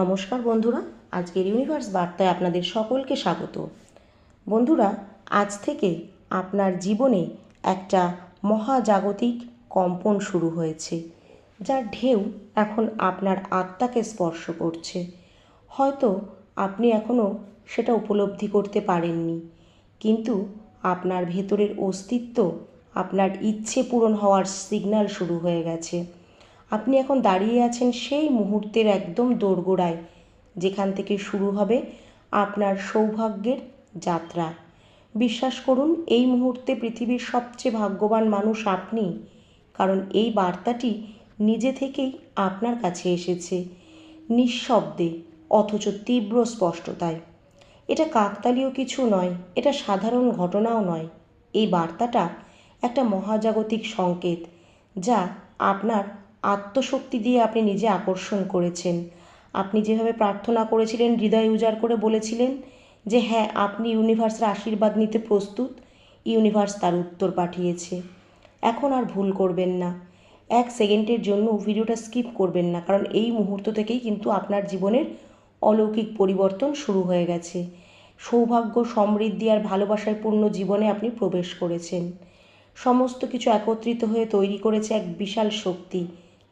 নমস্কার বন্ধুরা, আজকের ইউনিভার্স বার্তায় আপনাদের সকলকে স্বাগত। বন্ধুরা, আজ থেকে আপনার জীবনে একটা মহাজাগতিক কম্পন শুরু হয়েছে, যার ঢেউ এখন আপনার আত্মাকে স্পর্শ করছে। হয়তো আপনি এখনও সেটা উপলব্ধি করতে পারেননি, কিন্তু আপনার ভেতরের অস্তিত্ব, আপনার ইচ্ছে পূরণ হওয়ার সিগন্যাল শুরু হয়ে গেছে। আপনি এখন দাঁড়িয়ে আছেন সেই মুহূর্তের একদম দোরগোড়ায়, যেখান থেকে শুরু হবে আপনার সৌভাগ্যের যাত্রা। বিশ্বাস করুন, এই মুহূর্তে পৃথিবীর সবচেয়ে ভাগ্যবান মানুষ আপনি, কারণ এই বার্তাটি নিজে থেকেই আপনার কাছে এসেছে, নিঃশব্দে, অথচ তীব্র স্পষ্টতায়। এটা কাকতালীয় কিছু নয়, এটা সাধারণ ঘটনাও নয়। এই বার্তাটা একটা মহাজাগতিক সংকেত, যা আপনার আত্মশক্তি দিয়ে আপনি নিজে আকর্ষণ করেছেন। আপনি যেভাবে প্রার্থনা করেছিলেন, হৃদয় উজাড় করে বলেছিলেন যে হ্যাঁ আপনি ইউনিভার্সের আশীর্বাদ নিতে প্রস্তুত। ইউনিভার্স তার উত্তর পাঠিয়েছে। এখন আর ভুল করবেন না। এক সেকেন্ডের জন্য ভিডিওটা স্কিপ করবেন না, কারণ এই মুহূর্ত থেকেই কিন্তু আপনার জীবনের অলৌকিক পরিবর্তন শুরু হয়ে গেছে। সৌভাগ্য, সমৃদ্ধি আর ভালোবাসায় পূর্ণ জীবনে আপনি প্রবেশ করেছেন। সমস্ত কিছু একত্রিত হয়ে তৈরি করেছে এক বিশাল শক্তি।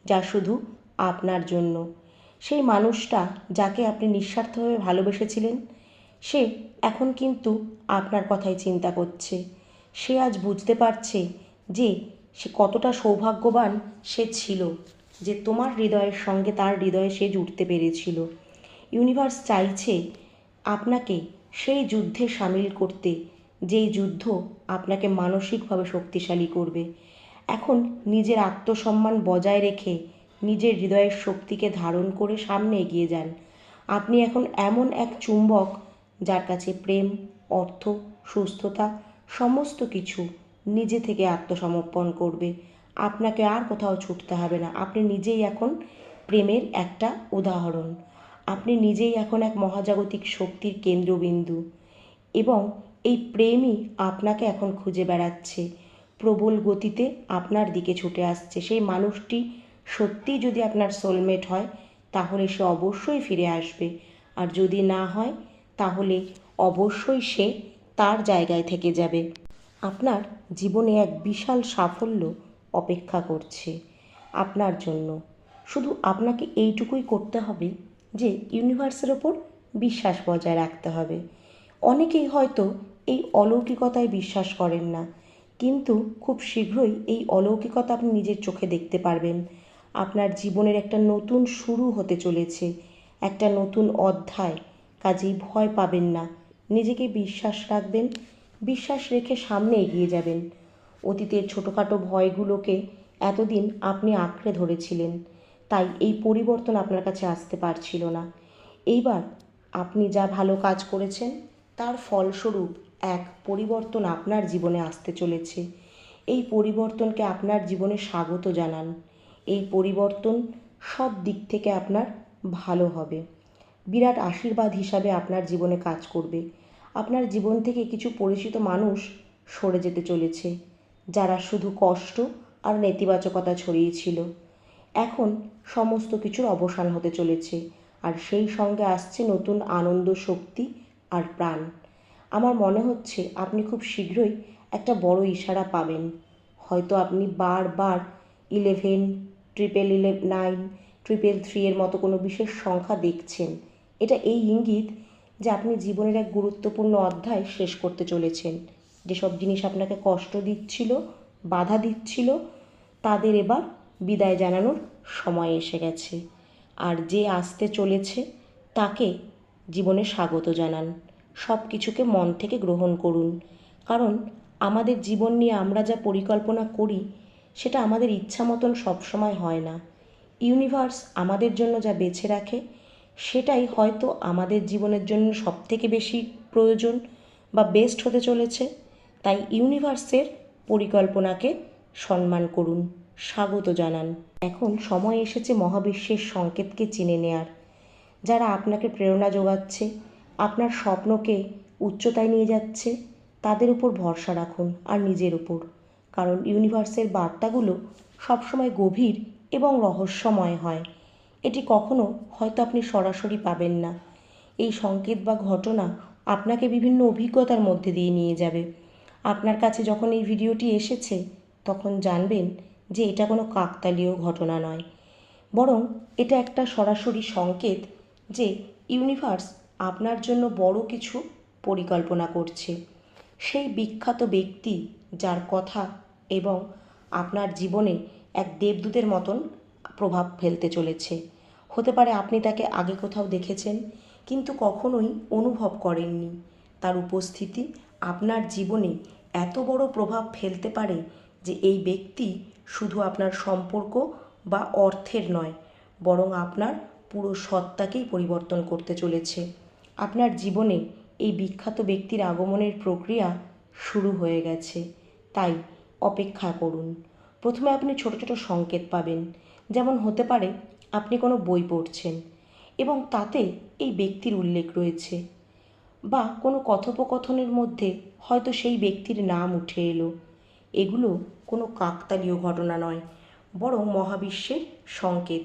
যা শুধু আপনার জন্য। সেই মানুষটা যাকে আপনি নিঃস্বার্থভাবে ভালোবেসেছিলেন, সে এখন কিন্তু আপনার কথাই চিন্তা করছে। সে আজ বুঝতে পারছে যে সে কতটা সৌভাগ্যবান সে ছিল, যে তোমার হৃদয়ের সঙ্গে তার হৃদয়ে সে জুড়তে পেরেছিল। ইউনিভার্স চাইছে আপনাকে সেই যুদ্ধে সামিল করতে, যেই যুদ্ধ আপনাকে মানসিকভাবে শক্তিশালী করবে। এখন নিজের আত্মসম্মান বজায় রেখে নিজের হৃদয়ের শক্তিকে ধারণ করে সামনে এগিয়ে যান। আপনি এখন এমন এক চুম্বক যার কাছে প্রেম, অর্থ, সুস্থতা সমস্ত কিছু নিজে থেকে আত্মসমর্পণ করবে। আপনাকে আর কোথাও ছুটতে হবে না। আপনি নিজেই এখন প্রেমের একটা উদাহরণ। আপনি নিজেই এখন এক মহাজাগতিক শক্তির কেন্দ্রবিন্দু। এবং এই প্রেমই আপনাকে এখন খুঁজে বেড়াচ্ছে। প্রবল গতিতে আপনার দিকে ছুটে আসছে। সেই মানুষটি সত্যিই যদি আপনার সোলমেট হয়, তাহলে সে অবশ্যই ফিরে আসবে। আর যদি না হয়, তাহলে অবশ্যই সে তার জায়গায় থেকে যাবে। আপনার জীবনে এক বিশাল সাফল্য অপেক্ষা করছে আপনার জন্য। শুধু আপনাকে এইটুকুই করতে হবে যে ইউনিভার্সের ওপর বিশ্বাস বজায় রাখতে হবে। অনেকেই হয়তো এই অলৌকিকতায় বিশ্বাস করেন না। কিন্তু খুব শীঘ্রই এই অলৌকিকতা আপনি নিজের চোখে দেখতে পারবেন। আপনার জীবনের একটা নতুন শুরু হতে চলেছে, একটা নতুন অধ্যায়। কাজেই ভয় পাবেন না। নিজেকে বিশ্বাস রাখবেন, বিশ্বাস রেখে সামনে এগিয়ে যাবেন। অতীতের ছোটোখাটো ভয়গুলোকে এতদিন আপনি আঁকড়ে ধরেছিলেন, তাই এই পরিবর্তন আপনার কাছে আসতে পারছিল না। এইবার আপনি যা ভালো কাজ করেছেন, তার ফলস্বরূপ এক পরিবর্তন আপনার জীবনে আসতে চলেছে। এই পরিবর্তনকে আপনার জীবনে স্বাগত জানান। এই পরিবর্তন সব দিক থেকে আপনার ভালো হবে। বিরাট আশীর্বাদ হিসাবে আপনার জীবনে কাজ করবে। আপনার জীবন থেকে কিছু পরিচিত মানুষ সরে যেতে চলেছে, যারা শুধু কষ্ট আর নেতিবাচকতা ছড়িয়েছিল এখন সমস্ত কিছুর অবসান হতে চলেছে, আর সেই সঙ্গে আসছে নতুন আনন্দ, শক্তি আর প্রাণ। আমার মনে হচ্ছে আপনি খুব শীঘ্রই একটা বড় ইশারা পাবেন। হয়তো আপনি বারবার eleven, triple eleven nine, triple three এর মতো কোনো বিশেষ সংখ্যা দেখছেন। এটা এই ইঙ্গিত যে আপনি জীবনের এক গুরুত্বপূর্ণ অধ্যায় শেষ করতে চলেছেন। যেসব জিনিস আপনাকে কষ্ট দিচ্ছিল, বাধা দিচ্ছিল, তাদের এবার বিদায় জানানোর সময় এসে গেছে। আর যে আসতে চলেছে, তাকে জীবনে স্বাগত জানান। সব কিছুকে মন থেকে গ্রহণ করুন। কারণ আমাদের জীবন নিয়ে আমরা যা পরিকল্পনা করি, সেটা আমাদের ইচ্ছা মতন সবসময় হয় না। ইউনিভার্স আমাদের জন্য যা বেছে রাখে, সেটাই হয়তো আমাদের জীবনের জন্য সবথেকে বেশি প্রয়োজন বা বেস্ট হতে চলেছে। তাই ইউনিভার্সের পরিকল্পনাকে সম্মান করুন। স্বাগত জানান। এখন সময় এসেছে মহাবিশ্বের সংকেতকে চিনে নেয়ার। যারা আপনাকে প্রেরণা যোগাচ্ছে আপনার স্বপ্নকে উচ্চতায় নিয়ে যাচ্ছে। তাদের উপর ভরসা রাখুন আর নিজের উপর। কারণ ইউনিভার্সের বার্তাগুলো সবসময় গভীর এবং রহস্যময় হয়। এটি কখনো হয়তো আপনি সরাসরি পাবেন না। এই সংকেত বা ঘটনা আপনাকে বিভিন্ন অভিজ্ঞতার মধ্যে দিয়ে নিয়ে যাবে। আপনার কাছে যখন এই ভিডিওটি এসেছে, তখন জানবেন যে এটা কোনো কাকতালীয় ঘটনা নয়। বরং এটা একটা সরাসরি সংকেত যে ইউনিভার্স আপনার জন্য বড় কিছু পরিকল্পনা করছে। সেই বিখ্যাত ব্যক্তি যার কথা এবং আপনার জীবনে এক দেবদূতের মতন প্রভাব ফেলতে চলেছে। হতে পারে আপনি তাকে আগে কোথাও দেখেছেন, কিন্তু কখনোই অনুভব করেননি। তার উপস্থিতি আপনার জীবনে এত বড় প্রভাব ফেলতে পারে যে এই ব্যক্তি শুধু আপনার সম্পর্ক বা অর্থের নয়, বরং আপনার পুরো সত্তাকেই পরিবর্তন করতে চলেছে। আপনার জীবনে এই বিখ্যাত ব্যক্তির আগমনের প্রক্রিয়া শুরু হয়ে গেছে। তাই অপেক্ষা করুন। প্রথমে আপনি ছোট ছোট সংকেত পাবেন। যেমন হতে পারে আপনি কোনো বই পড়ছেন এবং তাতে এই ব্যক্তির উল্লেখ রয়েছে বা কোনো কথোপকথনের মধ্যে হয়তো সেই ব্যক্তির নাম উঠে এলো। এগুলো কোনো কাকতালীয় ঘটনা নয়, বরং মহাবিশ্বের সংকেত।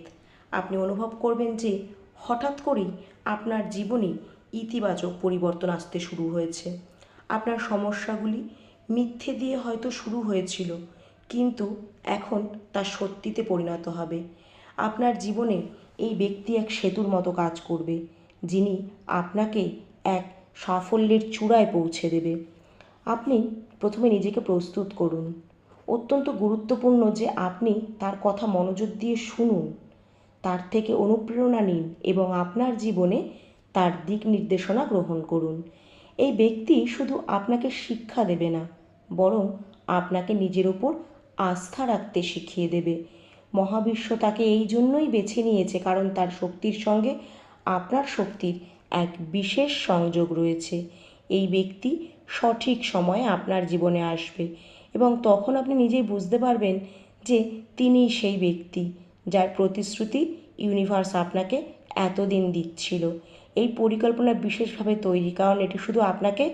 আপনি অনুভব করবেন যে হঠাৎ করেই আপনার জীবনে ইতিবাচক পরিবর্তন আসতে শুরু হয়েছে। আপনার সমস্যাগুলি মিথ্যে দিয়ে হয়তো শুরু হয়েছিল, কিন্তু এখন তা সত্যিতে পরিণত হবে। আপনার জীবনে এই ব্যক্তি এক সেতুর মতো কাজ করবে, যিনি আপনাকে এক সাফল্যের চূড়ায় পৌঁছে দেবে। আপনি প্রথমে নিজেকে প্রস্তুত করুন। অত্যন্ত গুরুত্বপূর্ণ যে আপনি তার কথা মনোযোগ দিয়ে শুনুন, তার থেকে অনুপ্রেরণা নিন এবং আপনার জীবনে তার দিক নির্দেশনা গ্রহণ করুন। এই ব্যক্তি শুধু আপনাকে শিক্ষা দেবে না, বরং আপনাকে নিজের ওপর আস্থা রাখতে শিখিয়ে দেবে। মহাবিশ্ব তাকে এই জন্যই বেছে নিয়েছে কারণ তার শক্তির সঙ্গে আপনার শক্তির এক বিশেষ সংযোগ রয়েছে। এই ব্যক্তি সঠিক সময়ে আপনার জীবনে আসবে এবং তখন আপনি নিজেই বুঝতে পারবেন যে তিনিই সেই ব্যক্তি যার প্রতিশ্রুতি ইউনিভার্স আপনাকে এতদিন দিচ্ছিল। এই পরিকল্পনা বিশেষভাবে তৈরি, কারণ এটি শুধু আপনাকে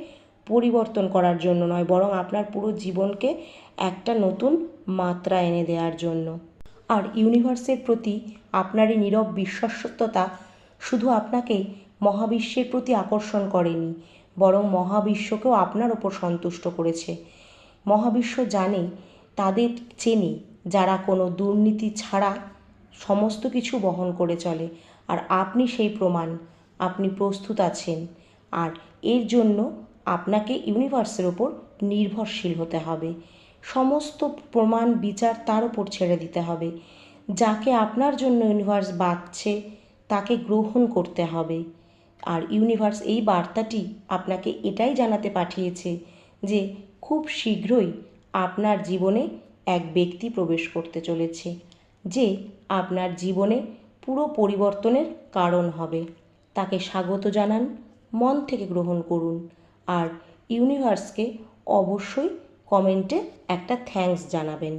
পরিবর্তন করার জন্য নয়, বরং আপনার পুরো জীবনকে একটা নতুন মাত্রা এনে দেওয়ার জন্য। আর ইউনিভার্সের প্রতি আপনার এই নীরব বিশ্বস্ততা শুধু আপনাকে মহাবিশ্বের প্রতি আকর্ষণ করেনি, বরং মহাবিশ্বকেও আপনার ওপর সন্তুষ্ট করেছে। মহাবিশ্ব জানে, তাদের চেনে, যারা কোনো দুর্নীতি ছাড়া সমস্ত কিছু বহন করে চলে, আর আপনি সেই প্রমাণ। আপনি প্রস্তুত আছেন। আর এর জন্য আপনাকে ইউনিভার্সের ওপর নির্ভরশীল হতে হবে। সমস্ত প্রমাণ, বিচার তার ওপর ছেড়ে দিতে হবে। যাকে আপনার জন্য ইউনিভার্স বাঁচছে তাকে গ্রহণ করতে হবে। আর ইউনিভার্স এই বার্তাটি আপনাকে এটাই জানাতে পাঠিয়েছে যে খুব শীঘ্রই আপনার জীবনে এক ব্যক্তি প্রবেশ করতে চলেছে, যে আপনার জীবনে পুরো পরিবর্তনের কারণ হবে। তাকে স্বাগত জানান মন থেকে গ্রহণ করুন আর ইউনিভার্সকে অবশ্যই কমেন্টে একটা থ্যাঙ্কস জানাবেন।